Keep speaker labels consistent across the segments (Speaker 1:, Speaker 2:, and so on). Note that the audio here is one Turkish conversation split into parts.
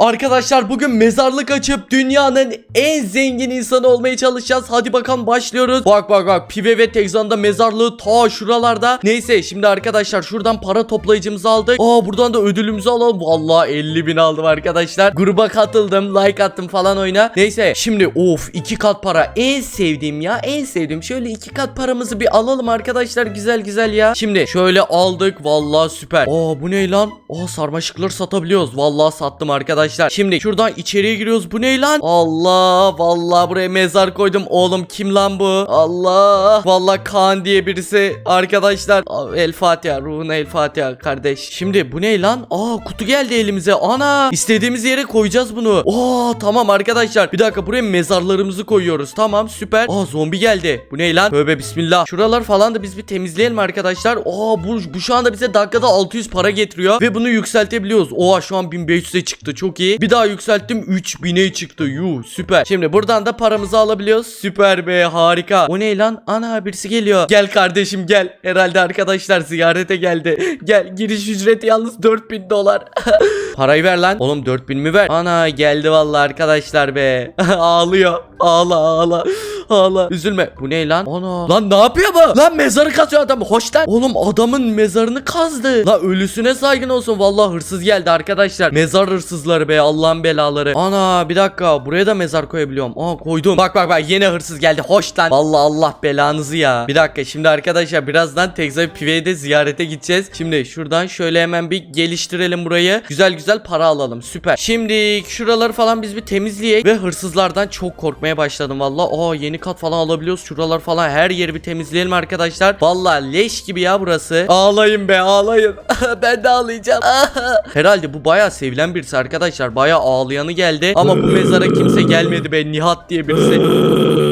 Speaker 1: Arkadaşlar bugün mezarlık açıp dünyanın en zengin insanı olmaya çalışacağız. Hadi bakalım başlıyoruz. Bak bak bak Pive ve Tekzan'da mezarlığı ta şuralarda. Neyse şimdi arkadaşlar şuradan para toplayıcımızı aldık. Aa buradan da ödülümüzü alalım. Vallahi 50 bin aldım arkadaşlar. Gruba katıldım like attım falan oyuna. Neyse şimdi of iki kat para en sevdiğim ya en sevdiğim. Şöyle iki kat paramızı bir alalım arkadaşlar güzel güzel ya. Şimdi şöyle aldık vallahi süper. Aa bu ne lan? Aa sarmaşıkları satabiliyoruz. Vallahi sattım arkadaşlar. Şimdi şuradan içeriye giriyoruz. Bu ne lan? Allah vallahi buraya mezar koydum. Oğlum kim lan bu? Allah. Vallahi Kaan diye birisi arkadaşlar. El Fatiha ruhuna El Fatiha kardeş. Şimdi bu ne lan? Aa kutu geldi elimize. Ana istediğimiz yere koyacağız bunu. Aa tamam arkadaşlar. Bir dakika buraya mezarlarımızı koyuyoruz. Tamam süper. Aa zombi geldi. Bu ne lan? Tövbe bismillah. Şuralar falan da biz bir temizleyelim arkadaşlar. Aa bu, bu şu anda bize dakikada 600 para getiriyor. Ve bunu yükseltebiliyoruz. Oha şu an 1500'e çıktı. Çok iyi. Bir daha yükselttim 3000'e çıktı. Yuh süper. Şimdi buradan da paramızı alabiliyoruz. Süper be harika. O ne lan? Ana birisi geliyor. Gel kardeşim gel. Herhalde arkadaşlar ziyarete geldi. Gel giriş ücreti yalnız 4000 dolar. Parayı ver lan. Oğlum 4000 mi ver? Ana geldi vallahi arkadaşlar be. Ağlıyor. Ağla ağla. Ağla. Üzülme. Bu ne lan? Ana. Lan ne yapıyor bu? Lan mezarı kazıyor adam. Hoş. Oğlum adamın mezarını kazdı. La ölüsüne saygın olsun. Vallahi hırsız geldi arkadaşlar. Mezar hırsızları be Allah'ın belaları. Ana bir dakika. Buraya da mezar koyabiliyorum. Aa koydum. Bak bak bak yine hırsız geldi. Hoş. Vallahi Allah belanızı ya. Bir dakika şimdi arkadaşlar birazdan Texas Pive'ye de ziyarete gideceğiz. Şimdi şuradan şöyle hemen bir geliştirelim burayı. Güzel güzel para alalım. Süper. Şimdi şuraları falan biz bir temizleyek ve hırsızlardan çok korkmaya başladım valla. Aa yeni kat falan alabiliyoruz. Şuralar falan her yeri bir temizleyelim arkadaşlar. Valla leş gibi ya burası. Ağlayın be ağlayın. ben de ağlayacağım. Herhalde bu bayağı sevilen birisi arkadaşlar. Bayağı ağlayanı geldi. Ama bu mezara kimse gelmedi be. Nihat diye birisi.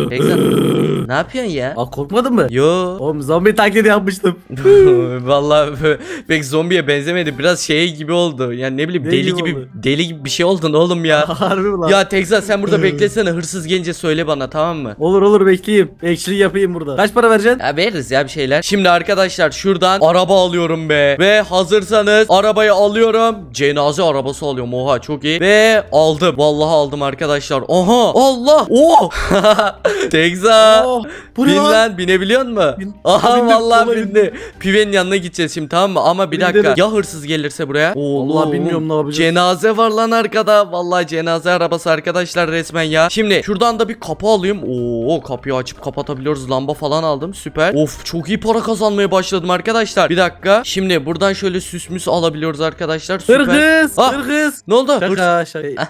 Speaker 1: Tekrar. Ne yapıyorsun ya?
Speaker 2: Aa korkmadın mı?
Speaker 1: Yo.
Speaker 2: Oğlum zombi taklidi yapmıştım.
Speaker 1: Vallahi pek zombiye benzemedi. Biraz şey gibi oldu. Yani ne bileyim
Speaker 2: Ne
Speaker 1: deli
Speaker 2: gibi
Speaker 1: gibi deli gibi bir şey oldun oğlum ya.
Speaker 2: Harbi lan?
Speaker 1: ya Tekza sen burada beklesene. Hırsız gelince söyle bana tamam mı?
Speaker 2: Olur olur bekleyeyim. Ekşili yapayım burada. Kaç para vereceksin?
Speaker 1: Ya veririz ya bir şeyler. Şimdi arkadaşlar şuradan araba alıyorum be. Ve hazırsanız arabayı alıyorum. Cenaze arabası alıyorum. Oha çok iyi. Ve aldım. Vallahi aldım arkadaşlar. Oha Allah. Oh. Tekza.
Speaker 2: Oh, bu ne
Speaker 1: Bin
Speaker 2: lan?
Speaker 1: lan binebiliyor mu?
Speaker 2: Bin-
Speaker 1: Aha
Speaker 2: bindim,
Speaker 1: vallahi
Speaker 2: vallahi
Speaker 1: bindi. Pivenin yanına gideceğiz şimdi tamam mı? Ama bir
Speaker 2: Bindim.
Speaker 1: dakika ya hırsız gelirse buraya? Oğlum,
Speaker 2: Vallahi bilmiyorum ne yapacağız.
Speaker 1: Cenaze var lan arkada. Vallahi cenaze arabası arkadaşlar resmen ya. Şimdi şuradan da bir kapı alayım. Oo kapıyı açıp kapatabiliyoruz. Lamba falan aldım. Süper. Of çok iyi para kazanmaya başladım arkadaşlar. Bir dakika. Şimdi buradan şöyle süsmüs alabiliyoruz arkadaşlar. Süper.
Speaker 2: Hırkız.
Speaker 1: Ah.
Speaker 2: Hırkız.
Speaker 1: Ne oldu?
Speaker 2: Şaka şaka.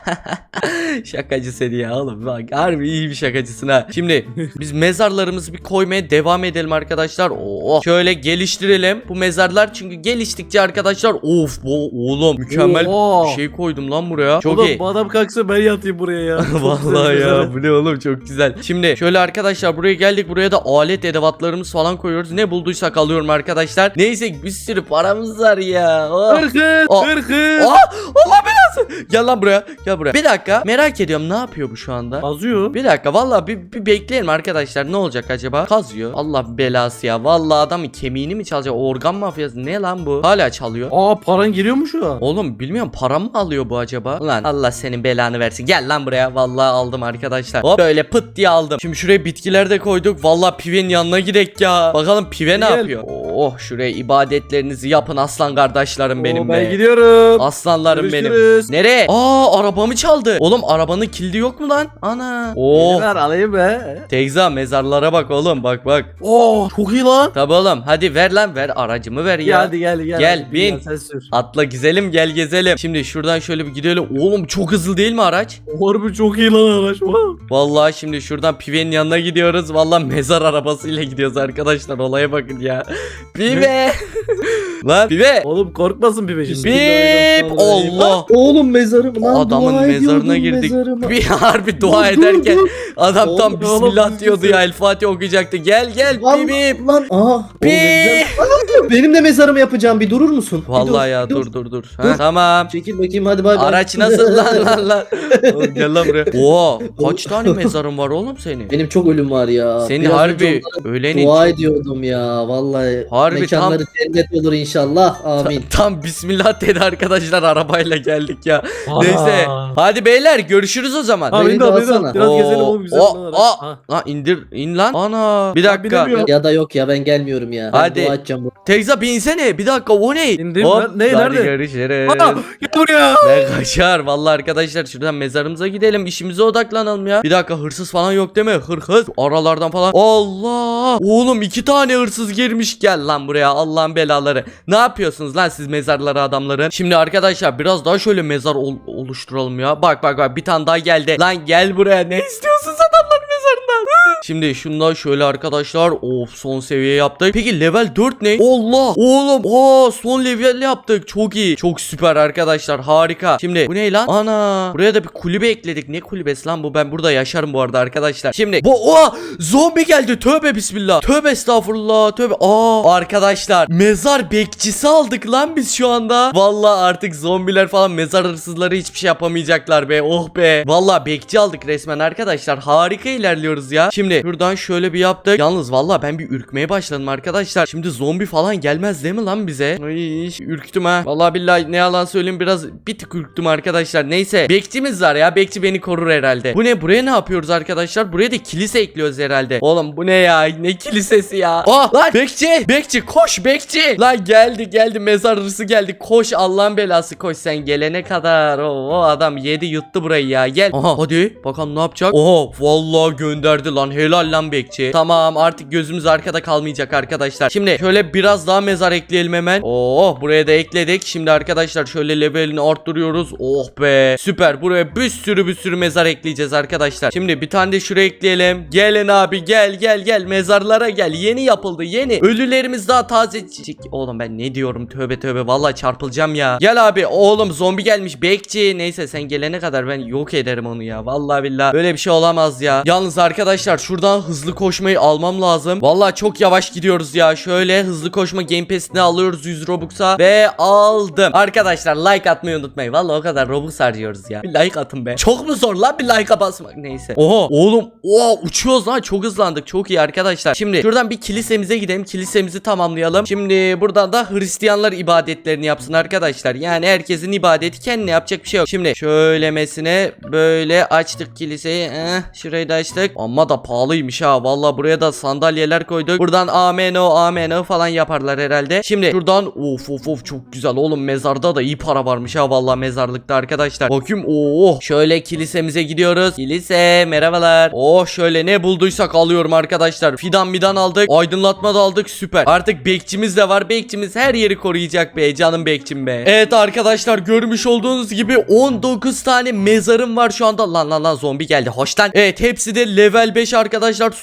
Speaker 1: Şakacı seni ya oğlum bak harbi iyi bir şakacısın ha. Şimdi biz mezarlarımızı bir koymaya devam edelim arkadaşlar. Oo şöyle geliştirelim bu mezarlar çünkü geliştikçe arkadaşlar of bu oğlum mükemmel
Speaker 2: Oo.
Speaker 1: bir şey koydum lan buraya. Çok
Speaker 2: Oğlum
Speaker 1: iyi.
Speaker 2: bu adam kalksa ben yatayım buraya ya.
Speaker 1: Vallahi ya bu ne oğlum çok güzel. Şimdi şöyle arkadaşlar buraya geldik buraya da alet edevatlarımız falan koyuyoruz. Ne bulduysak alıyorum arkadaşlar. Neyse bir sürü paramız var ya. Oh.
Speaker 2: Hırkız.
Speaker 1: Aa.
Speaker 2: Hırkız.
Speaker 1: Aa, Allah belası. Gel lan buraya. Gel buraya. Bir dakika. Merak ediyorum ne yapıyor bu şu anda?
Speaker 2: Azıyor.
Speaker 1: Bir dakika vallahi bir, bir bekleyelim arkadaşlar ne olacak acaba? Kazıyor. Allah belası ya. Vallahi adamın kemiğini mi çalacak? Organ mafyası ne lan bu? Hala çalıyor.
Speaker 2: Aa paran giriyor mu şu an?
Speaker 1: Oğlum bilmiyorum para mı alıyor bu acaba? Ulan Allah senin belanı versin. Gel lan buraya. Vallahi aldım arkadaşlar. Hop böyle pıt diye aldım. Şimdi şuraya bitkiler de koyduk. Vallahi pivenin yanına gidek ya. Bakalım pive ne
Speaker 2: Gel.
Speaker 1: yapıyor? Oh şuraya ibadetlerinizi yapın aslan kardeşlerim benim
Speaker 2: Oo,
Speaker 1: be.
Speaker 2: Ben gidiyorum.
Speaker 1: Aslanlarım benim.
Speaker 2: Görüşürüz.
Speaker 1: Nereye? Aa arabamı çaldı. Oğlum arabanın kilidi yok mu lan? Ana. Oo.
Speaker 2: Ver alayım be.
Speaker 1: Tekza mezarlara bak oğlum bak bak.
Speaker 2: Oo çok iyi lan.
Speaker 1: Tabi oğlum hadi ver lan ver aracımı ver ya.
Speaker 2: Gel hadi gel gel.
Speaker 1: Gel,
Speaker 2: Hadi,
Speaker 1: bin.
Speaker 2: Sen sür.
Speaker 1: Atla güzelim gel gezelim. Şimdi şuradan şöyle bir gidelim. Oğlum çok hızlı değil mi araç?
Speaker 2: Harbi çok iyi lan araç.
Speaker 1: Vallahi şimdi şuradan Pive'nin yanına gidiyoruz. Vallahi mezar arabasıyla gidiyoruz arkadaşlar. Olaya bakın ya. Pive. lan Pive.
Speaker 2: Oğlum korkmasın bir beşin.
Speaker 1: Bip. Allah.
Speaker 3: Oğlum mezarım lan
Speaker 1: Adamın
Speaker 3: dua
Speaker 1: mezarına
Speaker 3: ediyordum
Speaker 1: girdik.
Speaker 3: mezarıma.
Speaker 1: Bir harbi dua
Speaker 3: dur,
Speaker 1: ederken
Speaker 3: dur.
Speaker 1: adam tam
Speaker 2: Oğlum,
Speaker 1: bismillah
Speaker 2: oğlum,
Speaker 1: diyordu ya. El Fatiha okuyacaktı. Gel gel
Speaker 3: Lan,
Speaker 1: bip bip.
Speaker 3: lan aha. Oğlum,
Speaker 1: Bip.
Speaker 3: Benim de mezarımı yapacağım bir durur musun? Bir
Speaker 1: Vallahi
Speaker 3: dur,
Speaker 1: ya dur dur dur. Ha,
Speaker 3: Dur.
Speaker 1: tamam.
Speaker 3: Çekil bakayım hadi bay bay.
Speaker 1: Araç nasıl lan lan lan. Oğlum gel lan buraya. Oha kaç tane mezarın var oğlum senin?
Speaker 3: Benim çok ölüm var ya.
Speaker 1: Senin
Speaker 3: Biraz önce
Speaker 1: harbi
Speaker 3: onlara
Speaker 1: ölenin
Speaker 3: Dua ediyordum ya vallahi.
Speaker 1: Harbi
Speaker 3: Mekanları cennet olur inşallah. Amin.
Speaker 1: Tam bismillah dedi arkadaşlar arabayla geldik ya.
Speaker 2: Aa.
Speaker 1: Neyse. Hadi beyler görüşürüz o zaman.
Speaker 2: Ha
Speaker 3: Beni
Speaker 2: beni
Speaker 3: de
Speaker 2: de beni de.
Speaker 3: alsana.
Speaker 2: Biraz
Speaker 1: Oo,
Speaker 2: gezelim oğlum güzel.
Speaker 1: o-
Speaker 2: buralar.
Speaker 1: o-
Speaker 2: Ha.
Speaker 1: Lan indir in lan. Ana. Bir dakika.
Speaker 2: binemiyorum.
Speaker 3: Ya da yok ya ben gelmiyorum ya. Ben
Speaker 1: Hadi.
Speaker 3: dua edeceğim bu.
Speaker 1: Tekza binsene. Bir dakika o ne?
Speaker 2: İndim
Speaker 1: Hop.
Speaker 2: Ne,
Speaker 1: hadi
Speaker 2: nerede?
Speaker 1: görüşürüz.
Speaker 2: Aa, gel buraya.
Speaker 1: Ben kaçar. Vallahi arkadaşlar şuradan mezarımıza gidelim. işimize odaklanalım ya. Bir dakika hırsız falan yok değil mi? Hırhız. Aralardan falan. Allah. Oğlum iki tane hırsız girmiş. Gel lan buraya Allah'ın belaları. Ne yapıyorsunuz lan siz mezarları adamların? Şimdi arkadaşlar biraz daha şöyle mezar ol- oluşturalım ya. Bak bak bak bir tane daha geldi. Lan gel buraya. Ne mezarından? Şimdi şunda şöyle arkadaşlar. Of son seviye yaptık. Peki level 4 ne? Allah. Oğlum. Aa son level yaptık. Çok iyi. Çok süper arkadaşlar. Harika. Şimdi bu ne lan? Ana. Buraya da bir kulübe ekledik. Ne kulübesi lan bu? Ben burada yaşarım bu arada arkadaşlar. Şimdi bu o zombi geldi. Tövbe bismillah. Tövbe estağfurullah. Tövbe. Aa arkadaşlar mezar bekçisi aldık lan biz şu anda. Vallahi artık zombiler falan mezar hırsızları hiçbir şey yapamayacaklar be. Oh be. Vallahi bekçi aldık resmen arkadaşlar. Harika ilerliyoruz ya. Şimdi şuradan şöyle bir yaptık. Yalnız vallahi ben bir ürkmeye başladım arkadaşlar. Şimdi zombi falan gelmez değil mi lan bize? Ay ürktüm ha. Vallahi billahi ne yalan söyleyeyim biraz bir tık ürktüm arkadaşlar. Neyse bekçimiz var ya. Bekçi beni korur herhalde. Bu ne? Buraya ne yapıyoruz arkadaşlar? Buraya da kilise ekliyoruz herhalde. Oğlum bu ne ya? Ne kilisesi ya? Aa lan bekçi! Bekçi koş bekçi! Lan geldi geldi mezar hırsı geldi. Koş Allah'ın belası koş sen gelene kadar. O, o adam yedi yuttu burayı ya. Gel. Aha hadi bakalım ne yapacak? Oha vallahi gönderdi lan. Helal lan bekçi. Tamam artık gözümüz arkada kalmayacak arkadaşlar. Şimdi şöyle biraz daha mezar ekleyelim hemen. Oo buraya da ekledik. Şimdi arkadaşlar şöyle levelini arttırıyoruz. Oh be. Süper. Buraya bir sürü bir sürü mezar ekleyeceğiz arkadaşlar. Şimdi bir tane de şuraya ekleyelim. Gelin abi gel gel gel mezarlara gel. Yeni yapıldı yeni. Ölülerimiz daha taze. Oğlum ben ne diyorum tövbe tövbe. Vallahi çarpılacağım ya. Gel abi oğlum zombi gelmiş. Bekçi. Neyse sen gelene kadar ben yok ederim onu ya. Vallahi billahi. Böyle bir şey olamaz ya. Yalnız arkadaşlar şuradan hızlı koşmayı almam lazım. Vallahi çok yavaş gidiyoruz ya. Şöyle hızlı koşma Game Pass'ini alıyoruz 100 Robux'a ve aldım. Arkadaşlar like atmayı unutmayın. Vallahi o kadar Robux harcıyoruz ya. Bir like atın be. Çok mu zor lan bir like'a basmak. Neyse. Oha oğlum. Oha uçuyoruz lan. Çok hızlandık. Çok iyi arkadaşlar. Şimdi şuradan bir kilisemize gidelim. Kilisemizi tamamlayalım. Şimdi buradan da Hristiyanlar ibadetlerini yapsın arkadaşlar. Yani herkesin ibadeti kendine yapacak bir şey yok. Şimdi şöylemesine böyle açtık kiliseyi. Eh, şurayı da açtık. Amma da pahalıymış ha. Vallahi buraya da sandalyeler koyduk. Buradan ameno ameno falan yaparlar herhalde. Şimdi şuradan of of of çok güzel oğlum mezarda da iyi para varmış ha vallahi mezarlıkta arkadaşlar. Bakayım oh şöyle kilisemize gidiyoruz. Kilise merhabalar. Oh şöyle ne bulduysak alıyorum arkadaşlar. Fidan midan aldık. Aydınlatma da aldık süper. Artık bekçimiz de var. Bekçimiz her yeri koruyacak be canım bekçim be. Evet arkadaşlar görmüş olduğunuz gibi 19 tane mezarım var şu anda. Lan lan lan zombi geldi. Hoş lan. Evet hepsi de level 5 arkadaşlar.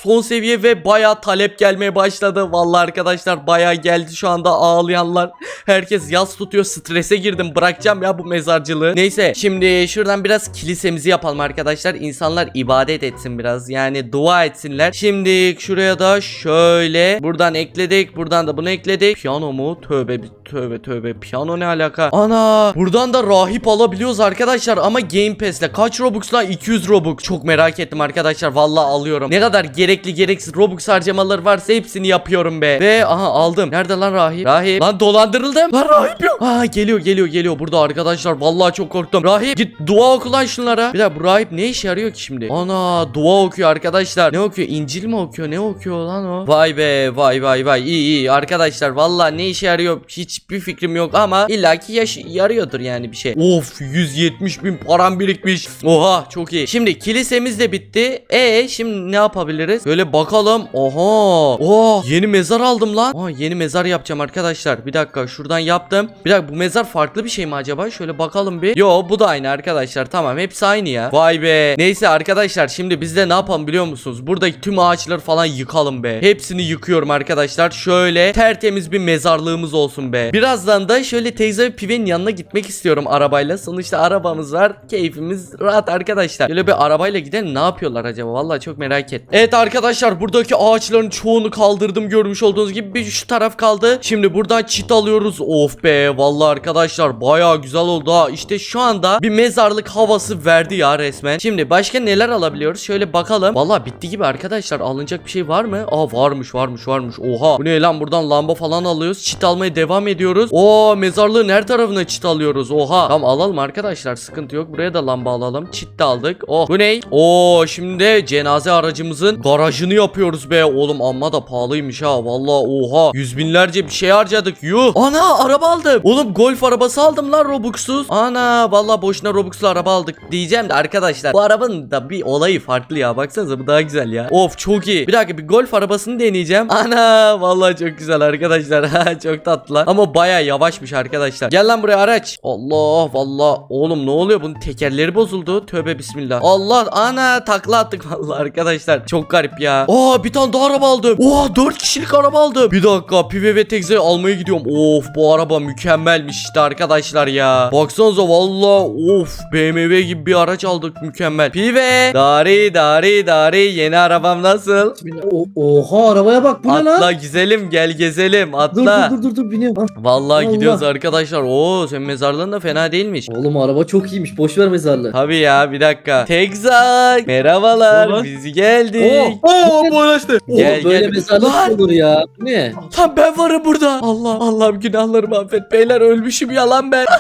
Speaker 1: Son seviye ve baya talep gelmeye başladı. Vallahi arkadaşlar baya geldi şu anda ağlayanlar. Herkes yaz tutuyor. Strese girdim. Bırakacağım ya bu mezarcılığı. Neyse şimdi şuradan biraz kilisemizi yapalım arkadaşlar. İnsanlar ibadet etsin biraz. Yani dua etsinler. Şimdi şuraya da şöyle buradan ekledik. Buradan da bunu ekledik. Piyano mu? Tövbe tövbe tövbe. Piyano ne alaka? Ana! Buradan da rahip alabiliyoruz arkadaşlar ama Game Pass'le kaç Robux lan? 200 Robux. Çok merak ettim arkadaşlar. Vallahi alıyorum. Ne kadar gerekli gereksiz Robux harcamaları varsa hepsini yapıyorum be. Ve aha aldım. Nerede lan rahip? Rahip. Lan dolandırıldım. Lan rahip yok. Aa geliyor geliyor geliyor. Burada arkadaşlar. Vallahi çok korktum. Rahip git dua oku lan şunlara. Bir dakika bu rahip ne işe yarıyor ki şimdi? Ana dua okuyor arkadaşlar. Ne okuyor? İncil mi okuyor? Ne okuyor lan o? Vay be vay vay vay. İyi iyi arkadaşlar. Vallahi ne işe yarıyor? Hiçbir fikrim yok ama illaki yaş yarıyordur yani bir şey. Of 170 bin param birikmiş. Oha çok iyi. Şimdi kilisemiz de bitti. E şimdi ne yapabiliriz? Böyle bakalım. Oha. Oha yeni mezar aldım lan. Aa yeni mezar yapacağım arkadaşlar. Bir dakika şuradan yaptım. Bir dakika bu mezar farklı bir şey mi acaba? Şöyle bakalım bir. Yo bu da aynı arkadaşlar. Tamam hepsi aynı ya. Vay be. Neyse arkadaşlar şimdi biz de ne yapalım biliyor musunuz? Buradaki tüm ağaçları falan yıkalım be. Hepsini yıkıyorum arkadaşlar. Şöyle tertemiz bir mezarlığımız olsun be. Birazdan da şöyle teyze ve pivenin yanına gitmek istiyorum arabayla. Sonuçta arabamız var. Keyfimiz rahat arkadaşlar. Şöyle bir arabayla gidelim ne yapıyorlar acaba? Vallahi çok merak et. Evet arkadaşlar buradaki ağaçların çoğunu kaldırdım görmüş olduğunuz gibi bir şu taraf kaldı. Şimdi buradan çit alıyoruz. Of be vallahi arkadaşlar baya güzel oldu ha. İşte şu anda bir mezarlık havası verdi ya resmen. Şimdi başka neler alabiliyoruz? Şöyle bakalım. Vallahi bitti gibi arkadaşlar. Alınacak bir şey var mı? Aa varmış varmış varmış. Oha. Bu ne lan buradan lamba falan alıyoruz. Çit almaya devam ediyoruz. Oo mezarlığın her tarafına çit alıyoruz. Oha. Tamam alalım arkadaşlar. Sıkıntı yok. Buraya da lamba alalım. Çit de aldık. Oh. Bu ne? Oo şimdi cenaze aracımızın garajını yapıyoruz be. Oğlum amma da pahalıymış ha. Vallahi oha. Yüz binlerce bir şey harcadık. Yuh. Ana araba aldım. Oğlum golf arabası aldım lan Robux'suz. Ana vallahi boşuna Robux'lu araba aldık. Diyeceğim de arkadaşlar bu arabanın da bir olayı farklı ya. Baksanıza bu daha güzel ya. Of çok iyi. Bir dakika bir golf arabasını deneyeceğim. Ana vallahi çok güzel arkadaşlar. çok tatlı. Ama baya yavaşmış arkadaşlar. Gel lan buraya araç. Allah vallahi oğlum ne oluyor bunun tekerleri bozuldu. Tövbe bismillah. Allah ana takla attık vallahi arkadaşlar. Çok garip ya. Aa bir tane daha araba aldım. Oha 4 kişilik araba aldım. Bir dakika pive ve tekze almaya gidiyorum. Of bu araba mükemmelmiş işte arkadaşlar ya. Baksanıza vallahi of BMW gibi bir araç aldık mükemmel. Pive. Dari dari dari yeni arabam nasıl?
Speaker 3: O, oha arabaya bak bu ne
Speaker 1: Atla
Speaker 3: lan?
Speaker 1: güzelim gel gezelim atla.
Speaker 3: dur dur dur dur biniyorum. Ah,
Speaker 1: Vallahi
Speaker 3: Allah.
Speaker 1: gidiyoruz arkadaşlar. Oo sen mezarlığın da fena değilmiş.
Speaker 3: Oğlum araba çok iyiymiş. Boş ver mezarlığı.
Speaker 1: Tabii ya bir dakika. Tekzak. Merhabalar.
Speaker 2: Ulan.
Speaker 1: Biz geldik.
Speaker 2: Oo, oo bu araçtı.
Speaker 3: Oğlum
Speaker 1: Gel,
Speaker 3: böyle
Speaker 1: gel.
Speaker 3: mezarlık
Speaker 1: Lan!
Speaker 3: olur ya? Bu ne?
Speaker 1: Lan ben varım burada. Allah Allah'ım günahlarımı affet. Beyler ölmüşüm yalan ben.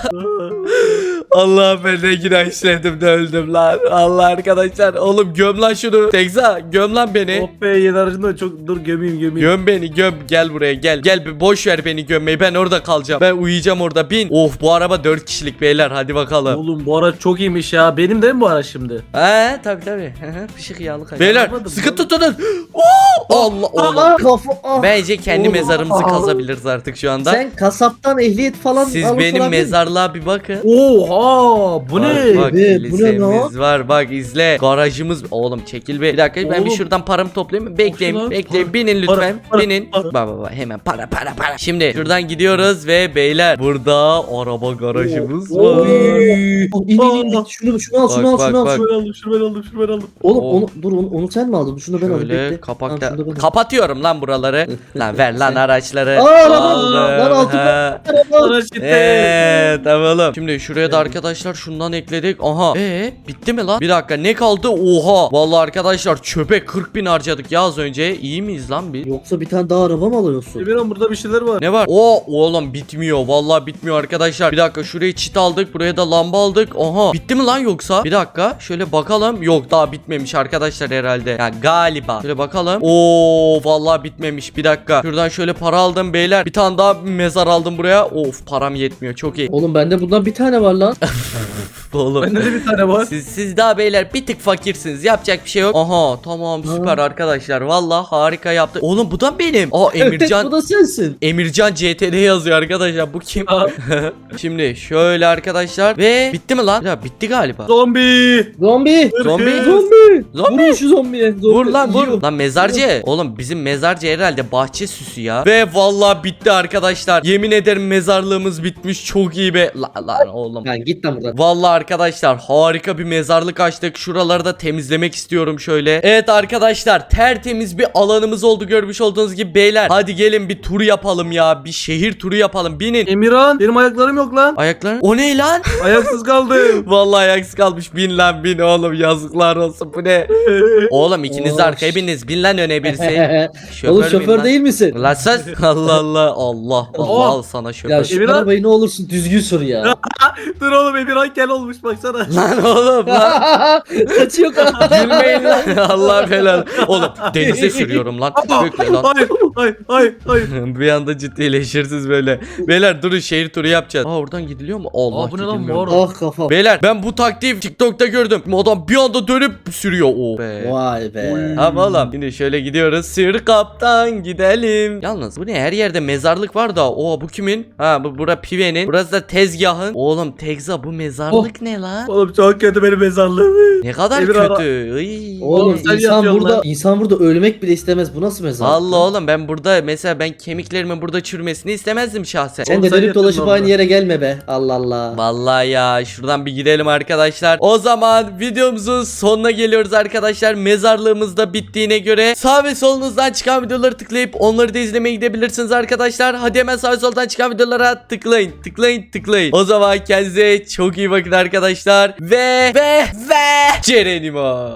Speaker 1: Allah ben ne günah işledim de öldüm lan. Allah arkadaşlar. Oğlum göm lan şunu. Tekza göm lan beni.
Speaker 2: Oh be yeni aracında çok dur gömeyim gömeyim.
Speaker 1: Göm beni göm gel buraya gel gel bir boş ver beni gömmeyi ben orada kalacağım ben uyuyacağım orada bin of bu araba 4 kişilik beyler hadi bakalım
Speaker 2: Oğlum bu araç çok iyiymiş ya. Benim de mi bu araç şimdi?
Speaker 1: He tabi tabi fışık yağlı kaydı.
Speaker 2: Ben
Speaker 1: Beyler sıkı tutunun Oo, Allah Allah
Speaker 3: Aa, kafa. ah.
Speaker 1: Bence kendi
Speaker 3: Oğlum.
Speaker 1: mezarımızı
Speaker 3: Aa.
Speaker 1: kazabiliriz artık şu anda
Speaker 3: Sen kasaptan ehliyet falan
Speaker 1: Siz
Speaker 3: almış
Speaker 1: benim
Speaker 3: olabilir
Speaker 1: mezarlığa bir bakın
Speaker 2: Oha bu
Speaker 1: Bak,
Speaker 2: ne?
Speaker 1: Bak
Speaker 3: Be, bu ne
Speaker 1: kilisemiz var bak izle garajımız oğlum çekil be bir dakika ben bir
Speaker 2: Oğlum.
Speaker 1: şuradan paramı toplayayım bekleyin bekleyin
Speaker 2: para,
Speaker 1: binin
Speaker 2: para,
Speaker 1: lütfen
Speaker 2: para,
Speaker 1: binin
Speaker 2: para.
Speaker 1: bak bak hemen para para para şimdi şuradan gidiyoruz ve beyler burada araba garajımız
Speaker 3: Oo.
Speaker 1: var
Speaker 3: Oy. Oh, İn in in. Şunu şunu al şunu
Speaker 1: Bak,
Speaker 3: al
Speaker 1: bak,
Speaker 3: şunu al.
Speaker 1: bak.
Speaker 2: Şunu ben aldım şunu ben aldım şunu ben aldım.
Speaker 3: Oğlum
Speaker 1: Oh.
Speaker 3: onu dur onu, onu sen mi aldın? Şunu ben alayım
Speaker 1: Şöyle
Speaker 3: bekle.
Speaker 1: kapakta
Speaker 3: Tamam, şunu da ben
Speaker 1: kapatıyorum lan buraları. lan ver lan araçları.
Speaker 3: Aa, araba, lan altı
Speaker 1: Ha.
Speaker 2: Araç gitti.
Speaker 1: Evet tamam. Şimdi şuraya da arkadaşlar şundan ekledik. Aha. Ee bitti mi lan? Bir dakika ne kaldı? Oha. Vallahi arkadaşlar çöpe 40 bin harcadık ya az önce. İyi miyiz lan biz?
Speaker 3: Yoksa bir tane daha araba mı alıyorsun?
Speaker 2: Emirhan burada bir şeyler var.
Speaker 1: Ne var? O oğlum bitmiyor. Vallahi bitmiyor arkadaşlar. Bir dakika şuraya çit aldık. Buraya da lamba aldık. Aha. Bitti mi lan yoksa? Bir dakika. Şöyle bakalım. Yok daha bitmemiş arkadaşlar herhalde. Ya galiba. Şöyle bakalım. Oo vallahi bitmemiş. Bir dakika. Şuradan şöyle para aldım beyler. Bir tane daha mezar aldım buraya. Of param yetmiyor. Çok iyi.
Speaker 3: Oğlum bende bundan bir tane var lan.
Speaker 1: Oğlum.
Speaker 2: Bende de bir tane var.
Speaker 1: Siz, siz daha beyler bir tık fakirsiniz. Yapacak bir şey yok. Aha tamam süper arkadaşlar. Vallahi harika yaptık. Oğlum bu da benim. Aa
Speaker 3: Evet
Speaker 1: Emircan
Speaker 3: bu da sensin.
Speaker 1: Emircan CTD yazıyor arkadaşlar. Bu kim? Şimdi şöyle arkadaşlar ve bitti mi lan? Ya bitti galiba.
Speaker 2: Zombi.
Speaker 3: Zombi.
Speaker 1: Zombi.
Speaker 3: Zombi.
Speaker 1: Zombi.
Speaker 3: Vurun şu Zombi.
Speaker 1: Vur lan vur. Lan mezarcı. Oğlum bizim mezarcı herhalde bahçe süsü ya. Ve vallahi bitti arkadaşlar. Yemin ederim mezarlığımız bitmiş. Çok iyi be. Lan, lan oğlum.
Speaker 3: Lan git lan buradan.
Speaker 1: Vallahi arkadaşlar harika bir mezarlık açtık. Şuraları da temizlemek istiyorum şöyle. Evet arkadaşlar tertemiz bir alanımız oldu görmüş olduğunuz gibi beyler. Hadi gelin bir tur yapalım ya. Bir şehir turu yapalım. Binin.
Speaker 2: Emirhan benim ayaklarım yok lan.
Speaker 1: Ayakların. O ne lan?
Speaker 2: Ayaksız kaldım.
Speaker 1: Vallahi ayaksız kalmış. Bin lan bin oğlum yazıklar olsun bu ne? Oğlum ikiniz de arkaya biniz. Bin lan öne birisi.
Speaker 3: Oğlum
Speaker 1: bin
Speaker 3: şoför
Speaker 1: lan.
Speaker 3: değil misin?
Speaker 1: Lan sus. Allah Allah. Allah. Allah al sana şoför.
Speaker 3: Ya şu
Speaker 2: Emirhan-
Speaker 3: arabayı ne olursun düzgün sür ya.
Speaker 2: Dur oğlum Emirhan kel olmuş baksana.
Speaker 1: Lan oğlum lan.
Speaker 3: Saçı yok.
Speaker 1: Gülmeyin lan. Allah belanı. Oğlum denize sürüyorum lan. Bekle lan.
Speaker 2: Hayır hayır hayır hayır.
Speaker 1: bir anda ciddileşirsiniz böyle. Beyler durun şehir turu yapacağız. Aa oradan gidiliyor mu? Allah
Speaker 2: Aa, bu ne lan,
Speaker 1: gidilmiyor.
Speaker 2: mor?
Speaker 3: Ah kafam.
Speaker 1: Beyler ben bu taktiği TikTok'ta gördüm. Adam bir anda dönüp sürüyor. Oo be.
Speaker 3: Vay be.
Speaker 1: Tamam oğlum. Şimdi şöyle gidiyoruz. Sür kaptan gidelim. Yalnız bu ne? Her yerde mezarlık var da. Oo bu kimin? Ha bu bura Pive'nin. Burası da tezgahın. Oğlum Tegza bu mezarlık ne lan?
Speaker 2: Oğlum çok kötü benim mezarlığım.
Speaker 1: Ne kadar
Speaker 2: Emir ara-
Speaker 1: kötü. Iy.
Speaker 3: Oğlum
Speaker 2: sen
Speaker 3: insan
Speaker 2: yapıyorsun
Speaker 3: burada
Speaker 2: lan.
Speaker 3: insan burada ölmek bile istemez. Bu nasıl mezar?
Speaker 1: Vallahi oğlum ben ben burada mesela ben kemiklerimin burada çürümesini istemezdim şahsen.
Speaker 3: Sen de dönüp dolaşıp aynı yere gelme be. Allah Allah.
Speaker 1: Vallahi ya şuradan bir gidelim arkadaşlar. O zaman videomuzun sonuna geliyoruz arkadaşlar. Mezarlığımız da bittiğine göre sağ ve solunuzdan çıkan videoları tıklayıp onları da izlemeye gidebilirsiniz arkadaşlar. Hadi hemen sağ ve soldan çıkan videolara tıklayın, tıklayın, tıklayın. O zaman kendinize çok iyi bakın arkadaşlar. Ve ve ve Cerenimo.